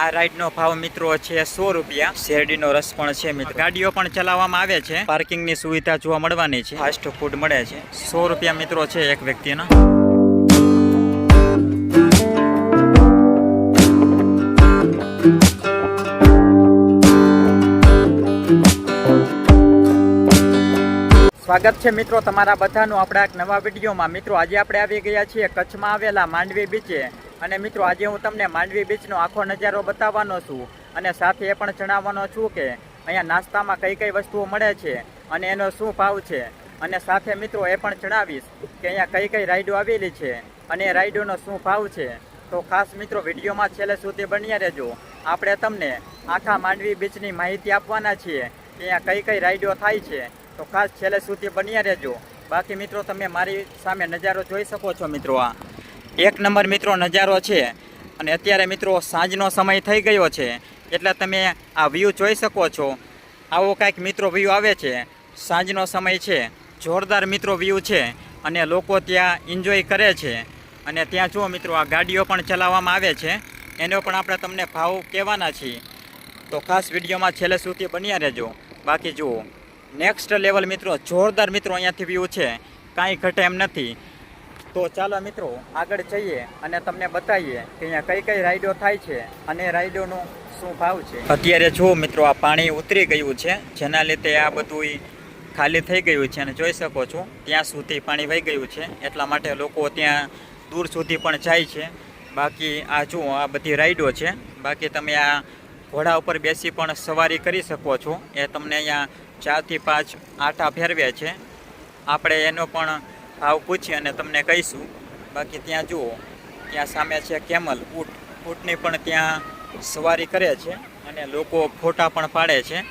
આ રાઈડનો ભાવ મિત્રો છે સો રૂપિયા. શેરડીનો રસ પણ છે મિત્રો. ગાડીઓ પણ ચલાવવામાં આવે છે. પાર્કિંગની સુવિધા જોવા મળવાની છે. ફાસ્ટ ફૂડ મળે છે. સો રૂપિયા મિત્રો છે એક વ્યક્તિના. સ્વાગત છે મિત્રો તમારા બધાનું આપણા એક નવા વિડીયોમાં. મિત્રો, આજે આપણે આવી ગયા છીએ કચ્છમાં આવેલા માંડવી બીચે અને મિત્રો, આજે હું તમને માંડવી બીચનો આખો નજારો બતાવવાનો છું. અને સાથે એ પણ જણાવવાનો છું કે અહીંયા નાસ્તામાં કઈ કઈ વસ્તુઓ મળે છે અને એનો શું ભાવ છે. અને સાથે મિત્રો, એ પણ જણાવીશ કે અહીંયા કઈ કઈ રાઈડો આવેલી છે અને એ રાઈડોનો શું ભાવ છે. તો ખાસ મિત્રો, વિડીયોમાં છેલ્લે સુધી બન્યા રહેજો. આપણે તમને આખા માંડવી બીચની માહિતી આપવાના છીએ કે અહીંયા કઈ કઈ રાઈડો થાય છે તો ખાસ છેલ્લે સુધી બન્યા રહેજો. બાકી મિત્રો, તમે મારી સામે નજારો જોઈ શકો છો મિત્રો આ. એક નંબર મિત્રો નજારો છે. અને અત્યારે મિત્રો સાંજનો સમય થઈ ગયો છે. એટલે તમે આ વ્યૂ જોઈ શકો છો. આવો કાંઈક મિત્રો વ્યૂ આવે છે. સાંજનો સમય છે. જોરદાર મિત્રો વ્યૂ છે. અને લોકો ત્યાં એન્જોય કરે છે. અને ત્યાં જુઓ મિત્રો, આ ગાડીઓ પણ ચલાવવામાં આવે છે. એનો પણ આપણે તમને ભાવ કહેવાના છીએ. તો ખાસ વિડીયોમાં છેલ્લે સુધી બન્યા રહેજો. બાકી જુઓ. નેક્સ્ટ લેવલ મિત્રો, જોરદાર મિત્રો અહીંયાથી વ્યૂ છે. કાંઈ ઘટે એમ નથી. તો ચાલો મિત્રો, આગળ જઈએ અને તમને બતાવીએ કે અહીંયા કઈ કઈ રાઈડો થાય છે અને રાઈડોનું શું ભાવ છે. અત્યારે જુઓ મિત્રો, આ પાણી ઉતરી ગયું છે, જેના લીધે આ બધું ખાલી થઈ ગયું છે અને જોઈ શકો છો, ત્યાં સુધી પાણી વહી ગયું છે. એટલા માટે લોકો ત્યાં દૂર સુધી પણ જાય છે. બાકી આ જુઓ, આ બધી રાઈડો છે. બાકી તમે આ ઘોડા ઉપર બેસી પણ સવારી કરી શકો છો. એ તમને અહીંયા ચારથી પાંચ આટા ફેરવ્યા છે. આપણે એનો પણ ભાવ પૂછી અને તમને કહીશું. બાકી ત્યાં જુઓ, ત્યાં સામે છે કેમલ ઊંટ. ઊંટની પણ ત્યાં સવારી કરે છે અને લોકો ફોટા પણ પાડે છે.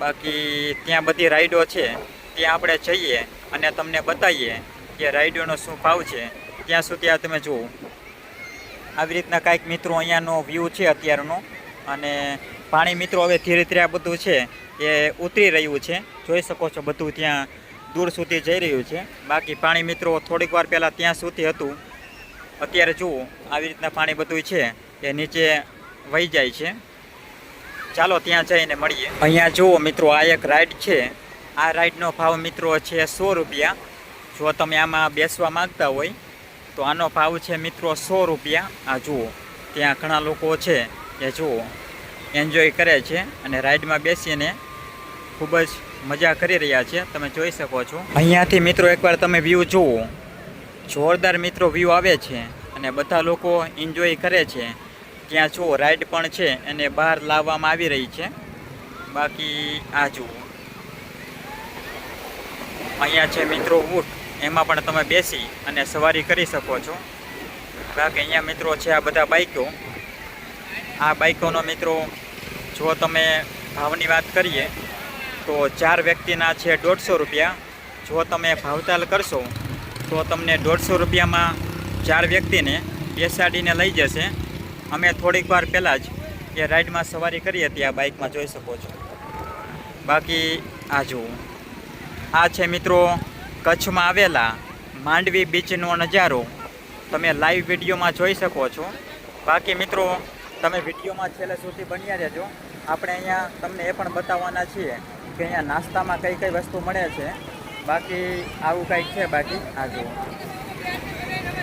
બાકી ત્યાં બધી રાઈડો છે. ત્યાં આપણે જઈએ અને તમને બતાવીએ કે રાઈડોનો શું ભાવ છે. ત્યાં સુધી આ તમે જુઓ. આવી રીતના કાંઈક મિત્રો અહીંયાનો વ્યૂ છે અત્યારનો. અને પાણી મિત્રો હવે ધીરે ધીરે આ બધું છે. એ ઉતરી રહ્યું છે. જોઈ શકો છો બધું ત્યાં દૂર સુધી જઈ રહ્યું છે. બાકી પાણી મિત્રો થોડીક વાર પહેલાં ત્યાં સુધી હતું. અત્યારે જુઓ, આવી રીતના પાણી બધું છે એ નીચે વહી જાય છે. ચાલો ત્યાં જઈને મળીએ. અહીંયા જુઓ મિત્રો, આ એક રાઈડ છે. આ રાઈડનો ભાવ મિત્રો છે સો રૂપિયા. જો તમે આમાં બેસવા માંગતા હોય, તો આનો ભાવ છે મિત્રો સો રૂપિયા. આ જુઓ, ત્યાં ઘણા લોકો છે એ જુઓ, એન્જોય કરે છે અને રાઈડમાં બેસીને ખૂબ જ મજા કરી રહ્યા છે. તમે જોઈ શકો છો. અહીંયાથી મિત્રો એકવાર તમે વ્યૂ જુઓ. જોરદાર મિત્રો વ્યૂ આવે છે અને બધા લોકો એન્જોય કરે છે. ત્યાં જુઓ રાઈડ પણ છે એને બહાર લાવવામાં આવી રહી છે. બાકી આ જુઓ. અહીંયા છે મિત્રો ઊંટ. એમાં પણ તમે બેસી અને સવારી કરી શકો છો. બાકી અહીંયા મિત્રો છે આ બધા બાઈકો. આ બાઈકોનો મિત્રો, જો તમે ભાવની વાત કરીએ તો ચાર વ્યક્તિના છે દોઢસો રૂપિયા. જો તમે ભાવતાલ કરશો, તો તમને દોઢસો રૂપિયામાં ચાર વ્યક્તિને બેસાડીને લઈ જશે. અમે થોડીક વાર પહેલાં જ એ રાઈડમાં સવારી કરી હતી, આ બાઇકમાં જોઈ શકો છો. બાકી આ જુઓ. આ છે મિત્રો કચ્છમાં આવેલા માંડવી બીચનો નજારો. તમે લાઈવ વિડીયોમાં જોઈ શકો છો. બાકી મિત્રો, તમે વિડીયોમાં છેલ્લે સુધી બન્યા રહેજો. આપણે અહીંયા તમને એ પણ બતાવવાના છીએ કે અહીંયા નાસ્તામાં કઈ કઈ વસ્તુ મળે છે? બાકી આવું કંઈક છે બાકી? આ જુઓ.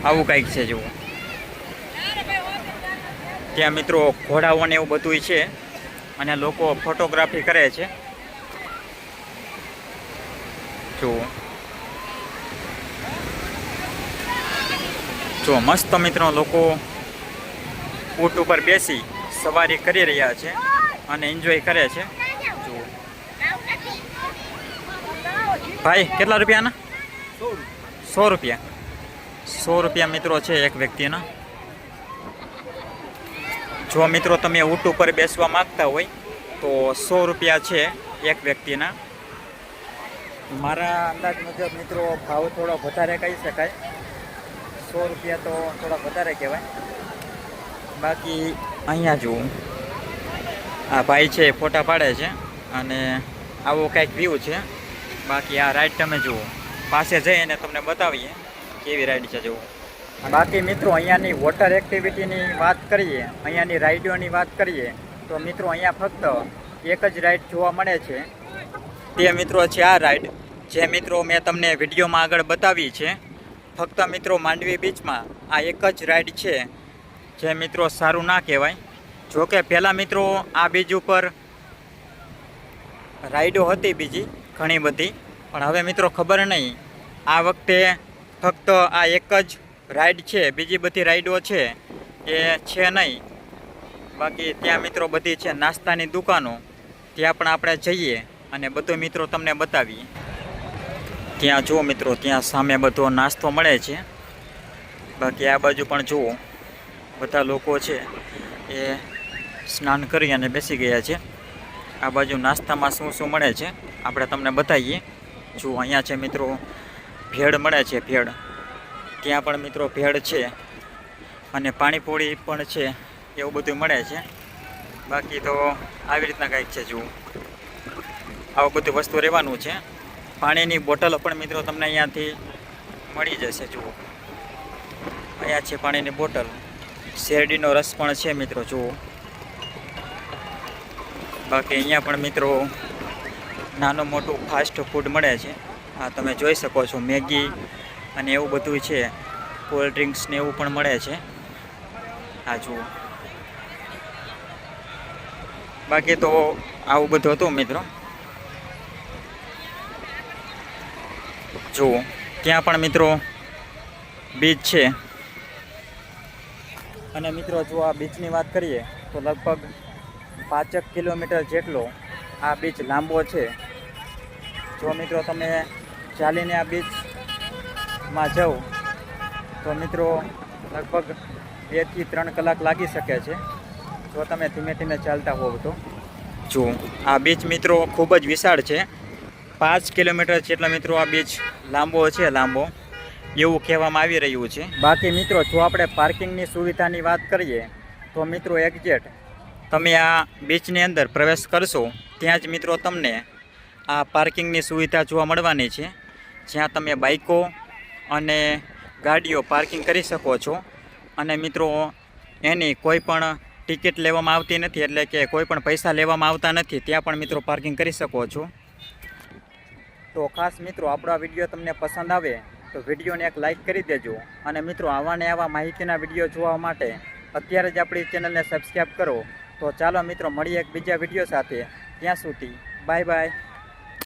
આવું કંઈક છે, જુઓ. ત્યાં મિત્રો ઘોડાઓને એવું બધું છે અને લોકો ફોટોગ્રાફી કરે છે. જુઓ. જો મસ્ત મિત્રો લોકો ઊંટ ઉપર બેસી સવારી કરી રહ્યા છે અને એન્જોય કરે છે જુઓ ભાઈ કેટલા રૂપિયાના? સો રૂપિયા. સો રૂપિયા મિત્રો છે એક વ્યક્તિના. જો મિત્રો તમે ઊંટ ઉપર બેસવા માંગતા હોય તો સો રૂપિયા છે એક વ્યક્તિના. મારા અંદાજ મુજબ મિત્રો ભાવ થોડો વધારે કહી શકાય. સો રૂપિયા તો થોડા વધારે કહેવાય. બાકી અહીંયા જુઓ. આ ભાઈ છે ફોટા પાડે છે અને આવો કંઈક વ્યૂ છે. બાકી આ રાઈડ તમે જુઓ. પાસે જઈને તમને બતાવીએ કેવી રાઈડ છે જુઓ. બાકી મિત્રો, અહીંયાની વોટર એક્ટિવિટીની વાત કરીએ, અહીંયાની રાઈડોની વાત કરીએ, તો મિત્રો અહીંયા ફક્ત એક જ રાઈડ જોવા મળે છે. તે મિત્રો છે આ રાઈડ જે મિત્રો મેં તમને વિડીયોમાં આગળ બતાવી છે, ફક્ત મિત્રો માંડવી બીચમાં આ એક જ રાઈડ છે, જે મિત્રો સારું ના કહેવાય. જોકે પહેલાં મિત્રો આ બીજ ઉપર રાઈડો હતી બીજી ઘણી બધી. પણ હવે મિત્રો ખબર નહીં, આ વખતે ફક્ત આ એક જ રાઈડ છે, બીજી બધી રાઈડો છે એ છે નહીં. બાકી ત્યાં મિત્રો બધી છે નાસ્તાની દુકાનો, ત્યાં પણ આપણે જઈએ અને બધું મિત્રો તમને બતાવીએ. ત્યાં જુઓ મિત્રો, ત્યાં સામે બધો નાસ્તો મળે છે. બાકી આ બાજુ પણ જુઓ, બધા લોકો છે એ સ્નાન કરી અને બેસી ગયા છે. આ બાજુ નાસ્તામાં શું શું મળે છે? આપણે તમને બતાવીએ. જુઓ અહીંયા છે મિત્રો, ભેળ મળે છે, ભેળ. ત્યાં પણ મિત્રો ભેળ છે અને પાણીપુરી પણ છે, એવું બધું મળે છે. બાકી તો આવી રીતના કંઈક છે, જુઓ. આવું બધું વસ્તુ રહેવાનું છે. પાણીની બોટલો પણ મિત્રો તમને અહીંયાથી મળી જશે, જુઓ. અહીંયા છે પાણીની બોટલ. શેરડીનો રસ પણ છે મિત્રો, જુઓ. બાકી અહીંયા પણ મિત્રો નાનું મોટું ફાસ્ટ ફૂડ મળે છે. આ તમે જોઈ શકો છો મેગી અને એવું બધું છે. કોલ્ડ ડ્રિંક્સ ને એવું પણ મળે છે. આ જુઓ. બાકી તો આવું બધું હતું મિત્રો. જુઓ, ત્યાં પણ મિત્રો બીચ છે. અને મિત્રો જો આ બીચની વાત કરીએ, તો લગભગ પાંચેક કિલોમીટર જેટલો આ બીચ લાંબો છે. જો મિત્રો તમે ચાલીને આ બીચમાં જાઓ, તો મિત્રો લગભગ બેથી ત્રણ કલાક લાગી શકે છે. જો તમે ધીમે ધીમે ચાલતા હોવ તો. જો આ બીચ મિત્રો ખૂબ જ વિશાળ છે. પાંચ કિલોમીટર જેટલા મિત્રો આ બીચ લાંબો છે, લાંબો. એવું કહેવામાં આવી રહ્યું છે. બાકી મિત્રો, જો આપણે પાર્કિંગની સુવિધાની વાત કરીએ, તો મિત્રો એક્ઝેટ તમે આ બીચની અંદર પ્રવેશ કરશો, ત્યાં જ મિત્રો તમને આ પાર્કિંગની સુવિધા જોવા મળવાની છે. જ્યાં તમે બાઇકો અને ગાડીઓ પાર્કિંગ કરી શકો છો. અને મિત્રો, એની કોઈ પણ ટિકિટ લેવામાં આવતી નથી, એટલે કે કોઈ પણ પૈસા લેવામાં આવતા નથી, ત્યાં પણ મિત્રો પાર્કિંગ કરી શકો છો. તો ખાસ મિત્રો, આપણો આ વીડિયો તમને પસંદ આવે, તો વિડીયોને એક લાઇક કરી દેજો. અને મિત્રો આવા ને આવા માહિતીના વીડિયો જોવા માટે અત્યારે જ આપણી ચેનલને સબસ્ક્રાઈબ કરો. તો ચાલો મિત્રો મળીએ એક બીજા વીડિયો સાથે. ત્યાં સુધી બાય બાય.